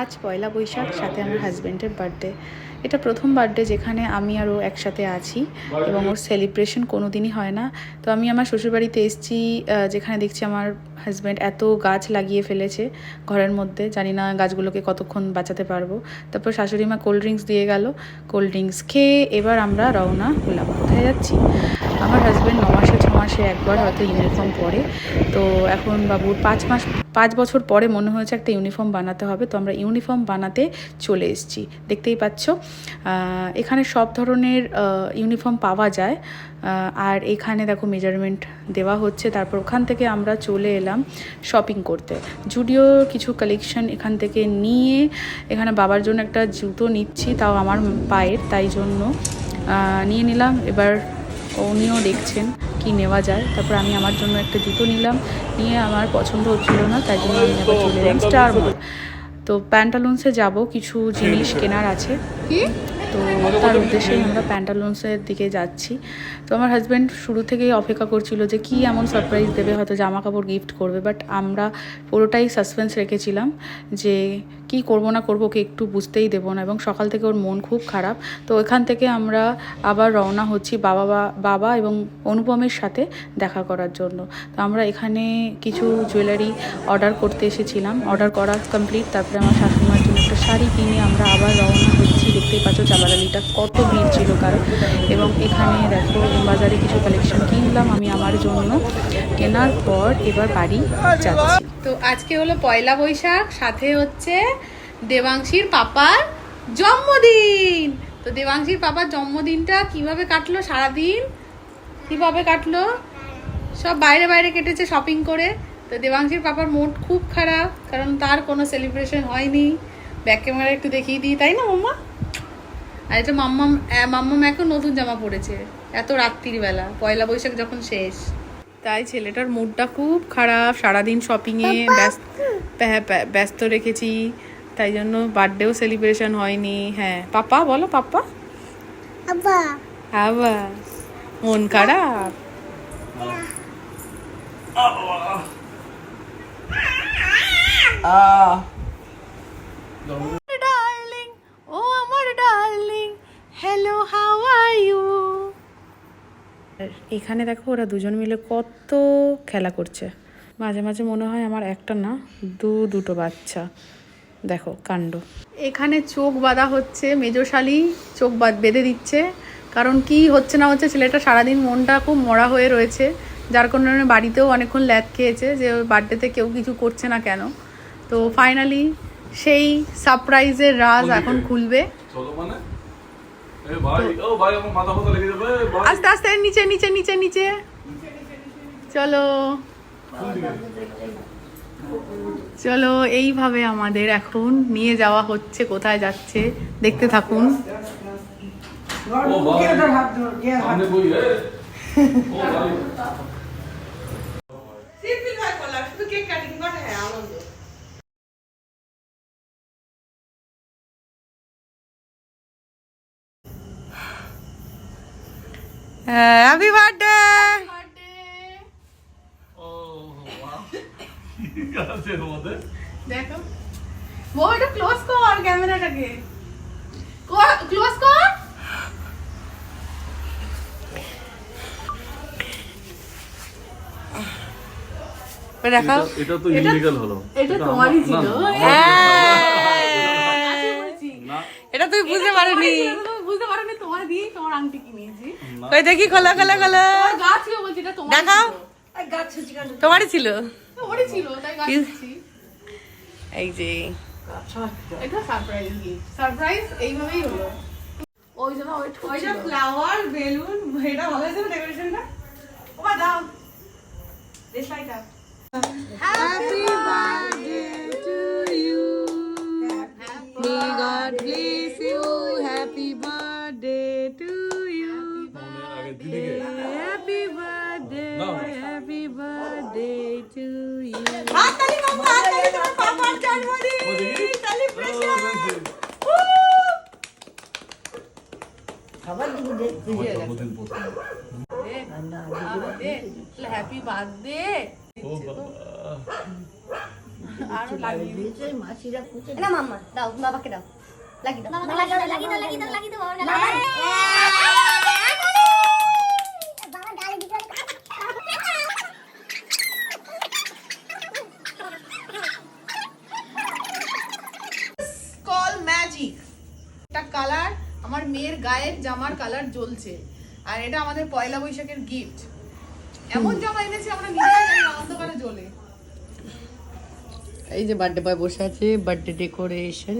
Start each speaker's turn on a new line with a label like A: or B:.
A: আজ পয়লা বৈশাখ, সাথে আমার হাজব্যান্ডের বার্থডে এটা প্রথম বার্থডে যেখানে আমি আর ও একসাথে আছি এবং ওর সেলিব্রেশন কোনো দিনই হয় না। তো আমি আমার শ্বশুরবাড়িতে এসেছি যেখানে দেখছি আমার হাজব্যান্ড এত গাছ লাগিয়ে ফেলেছে ঘরের মধ্যে। জানি না গাছগুলোকে কতক্ষণ বাঁচাতে পারব। তারপর শাশুড়ি মা কোল্ড ড্রিঙ্কস দিয়ে গেল। কোল্ড ড্রিঙ্কস খেয়ে এবার আমরা রওনা হলাম। কোথায় যাচ্ছি? আমার হাজব্যান্ড ন মাসে ছ মাসে একবার হয়তো ইউনিফর্ম পরে। তো এখন বাবুর পাঁচ মাস, পাঁচ বছর পরে মনে হয়েছে একটা ইউনিফর্ম বানাতে হবে। তো আমরা ইউনিফর্ম বানাতে চলে এসেছি। দেখতেই পাচ্ছ এখানে সব ধরনের ইউনিফর্ম পাওয়া যায়। আর এখানে দেখো মেজারমেন্ট দেওয়া হচ্ছে। তারপর ওখান থেকে আমরা চলে এলাম শপিং করতে। জুডিওর কিছু কালেকশন এখান থেকে নিয়ে, এখানে বাবার জন্য একটা জুতো নিচ্ছি, তাও আমার পায়ের, তাই জন্য নিয়ে নিলাম। এবার উনিও দেখছেন কি নেওয়া যায়। তারপর আমি আমার জন্য একটা জুতো নিলাম। নিয়ে আমার পছন্দ হচ্ছিল না তাই জন্য আমি আবার চলে এলাম। স্টার তো প্যান্টালুন্সে যাব কিছু জিনিস কেনার আছে। তো তার উদ্দেশ্যেই আমরা প্যান্টালুন্সের দিকে যাচ্ছি। তো আমার হাজব্যান্ড শুরু থেকেই অপেক্ষা করছিল যে কি এমন সারপ্রাইজ দেবে, হয়তো জামা কাপড় গিফট করবে। বাট আমরা পুরোটাই সাসপেন্স রেখেছিলাম যে কি করব না করব ওকে একটু বুঝতেই দেবো না এবং সকাল থেকে ওর মন খুব খারাপ। তো এখান থেকে আমরা আবার রওনা হচ্ছি বাবা বাবা এবং অনুপমের সাথে দেখা করার জন্য। তো আমরা এখানে কিছু জুয়েলারি অর্ডার করতে এসেছিলাম। অর্ডার করা কমপ্লিট তারপরে আমার জন্য একটা শাড়ি কিনে আমরা আবার রওনা হচ্ছি। দেখতেই পাচ্ছ চালারালিটা কত ভিড় ছিল কারণ এবং এখানে দেখো বাজারে কিছু কালেকশন কিনলাম আমি আমার জন্য। কেনার পর এবার বাড়ি যাচ্ছি। তো আজকে হলো পয়লা বৈশাখ, সাথে হচ্ছে দেবাংশীর পাপার জন্মদিন। তো দেবাংশীর পাপার জন্মদিনটা কীভাবে কাটলো সারাদিন? কীভাবে কাটলো? সব বাইরে বাইরে কেটেছে শপিং করে। তো দেবাংশীর পাপার মুড খুব খারাপ, কারণ তার কোনো সেলিব্রেশন হয়নি। ব্যাক ক্যামেরা একটু দেখিয়ে দিই তাই না মাম্মা? আর এটা মাম্মাম আহ, মাম্মাম এখন নতুন জামা পড়েছে এত রাত্রির বেলা পয়লা বৈশাখ যখন শেষ। তাই ছেলেটার মুডটা খুব খারাপ সারাদিন শপিংয়ে ব্যস্ত হ্যাঁ, ব্যস্ত রেখেছি তাই জন্য বার্থডেও সেলিব্রেশন হয়নি হ্যাঁ। পাপা বলো পাপা? আবার মন খারাপ? ডার্লিং ও আমার darling hello how are you এখানে দেখো ওরা দুজন মিলে কত খেলা করছে। মাঝে মাঝে মনে হয় আমার একটা না দু দুটো বাচ্চা। দেখো কাণ্ড। এখানে চোখ বাঁধা হচ্ছে মেজশালি চোখ বাদ বেঁধে দিচ্ছে। কারণ কি হচ্ছে না হচ্ছে ছেলেটা সারাদিন মনটা খুব মরা হয়ে রয়েছে। যার কারণে বাড়িতেও অনেকক্ষণ ল্যাদ খেয়েছে যে বার্থডেতে কেউ কিছু করছে না কেন। তো ফাইনালি সেই সারপ্রাইজের রাজ এখন খুলবে।
B: চলো মানে? এ ভাই ও ভাই আমার মাথা ফাথা লেগে যাবে এ ভাই।
A: আস্তে আস্তে নিচে নিচে নিচে নিচে। চলো। চলো এইভাবে আমাদের এখন নিয়ে যাওয়া হচ্ছে কোথায় যাচ্ছে দেখতে থাকুন।
B: ও ভাই
A: হ্যাপি বার্থডে দেখো। ও এটা ক্লোজ কর ক্যামেরাটাকে। ক্লোজ কর। দেখাও
B: এটা- এটা তো ইলিগাল হলো।
A: এটা তোমারই ছিল।
C: এটা তুই বুঝতে পারিনি।
A: বুঝতে পারোনি তোমার দিয়েই তোমার আংটি কিনেছি।
C: ওই দেখি খোলা খোলা খোলা। দেখাও। তোমারই ছিল? এই যে।
A: এটা সারপ্রাইজ গিফট সারপ্রাইজ এইভাবেই ওই জন্য
C: ফ্লাওয়ার বেলুন এটা ভালো হয়েছে ডেকোরেশনটা দাও। This light birthday to you হাততালি মামা হাততালি তোমার পাপার জন্মদিন সেলিব্রেশন
B: আমার জন্মদিন
A: হ্যাপি বার্থডে
B: ও বাবা
D: না মাম্মা দাও বাবাকে দাও লাগি দাও লাগি দাও লাগি দাও লাগি দাও লাগি দাও বাবা গালে দিতে
E: কল ম্যাজিক এটা কালার আমার মেয়ের গায়ের জামার কালার জ্বলছে। আর এটা আমাদের পয়লা বৈশাখের গিফট এমন জামা এনেছি আমরা নিজেরাই অন্ধকারে জ্বলে।
C: এই যে বার্থডে বয় বসে আছে বার্থডে ডেকোরেশন